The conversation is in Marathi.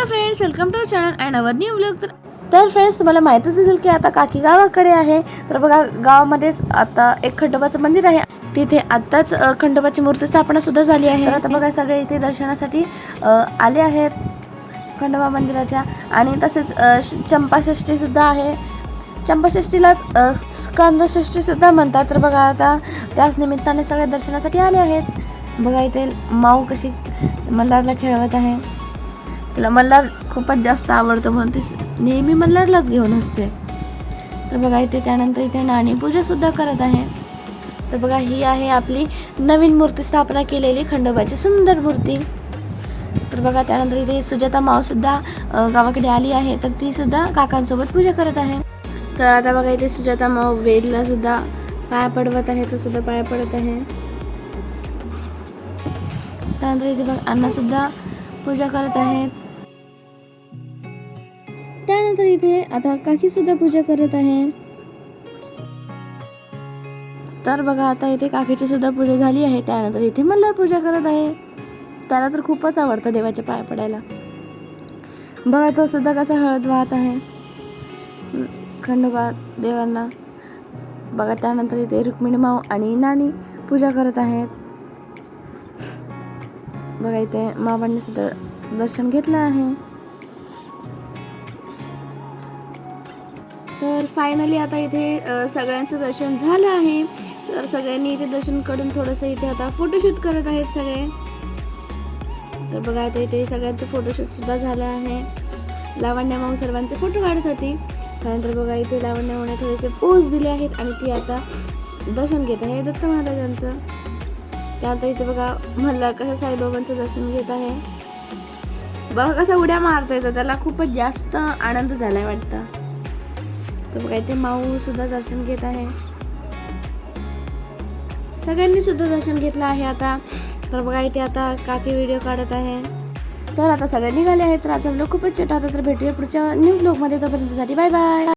Hello friends welcome to channel and our new blog तर तर फ्रेंड्स तुम्हाला माहीतच असेल की आता काकी गावाकडे आहे. तर बघा गावामध्येच आता एक खंडोबाचं मंदिर आहे. तिथे आत्ताच खंडोबाची मूर्ती स्थापना सुद्धा झाली आहे. आता बघा सगळे इथे दर्शनासाठी आले आहेत खंडोबा मंदिराच्या. आणि तसेच अ, चंपाषष्ठी सुद्धा आहे. चंपाषष्ठीलाच अ, सुद्धा म्हणतात. तर बघा आता त्याच निमित्ताने सगळे दर्शनासाठी आले आहेत. बघा इथे माऊ कशी मल्हारला खेळवत आहे. तिला मल्हार खूपच जास्त आवडतो म्हणून ती नेहमी मल्हारलाच घेऊन असते. तर बघा इथे त्यानंतर इथे नाणी पूजासुद्धा करत आहे. तर बघा ही आहे आपली नवीन मूर्ती स्थापना केलेली खंडोबाची सुंदर मूर्ती. तर बघा त्यानंतर इथे सुजाता मावसुद्धा गावाकडे आली आहे. तर ती सुद्धा काकांसोबत पूजा करत आहे. तर आता बघा इथे सुजाता माव वेदला सुद्धा पाया पडवत आहे. तो सुद्धा पाया पडत आहे. त्यानंतर इथे बघा अण्णा सुद्धा पूजा करत आहेत. त्यानंतर इथे आता काकी सुद्धा पूजा करत आहे. तर बघा आता इथे काकीची सुद्धा पूजा झाली आहे. त्यानंतर इथे मल्हार पूजा करत आहे. त्याला तर खूपच आवडतं देवाच्या पाया पडायला. बघा तो सुद्धा कसा हळद वाहत आहे. खंडोबा देवांना. बघा त्यानंतर इथे रुक्मिणी माऊ आणि नानी पूजा करत आहेत. बघा इथे मामांनी सुद्धा दर्शन घेतलं आहे. तर फायनली आता इथे सगळ्यांचं दर्शन झालं आहे. तर सगळ्यांनी इथे दर्शन करून थोडंसं इथे आता फोटोशूट करत आहेत सगळे. तर बघा आता इथे सगळ्यांचं फोटोशूट सुद्धा झालं आहे. लावण्या माऊ सर्वांचे फोटो काढत होती. त्यानंतर बघा इथे लावण्या माऊने थोडेसे पोज दिले आहेत आणि ती आता दर्शन घेत आहे दत्त महाराजांचं. त्यानंतर इथे बघा मल्हार कसं साईबाबांचं दर्शन घेत आहे. बघा कसा उड्या मारता येतं त्याला खूपच जास्त आनंद झालाय वाटतं. तर बघा इथे माऊ सुद्धा दर्शन घेत आहे. सगळ्यांनी सुद्धा दर्शन घेतलं आहे आता. तर बघा इथे आता काकी व्हिडिओ काढत आहे. तर आता सगळे निघाले आहेत. तर आजचा ब्लॉग खूपच छोटा होता. तर भेटूया पुढच्या न्यू ब्लॉगमध्ये तोपर्यंतसाठी बाय बाय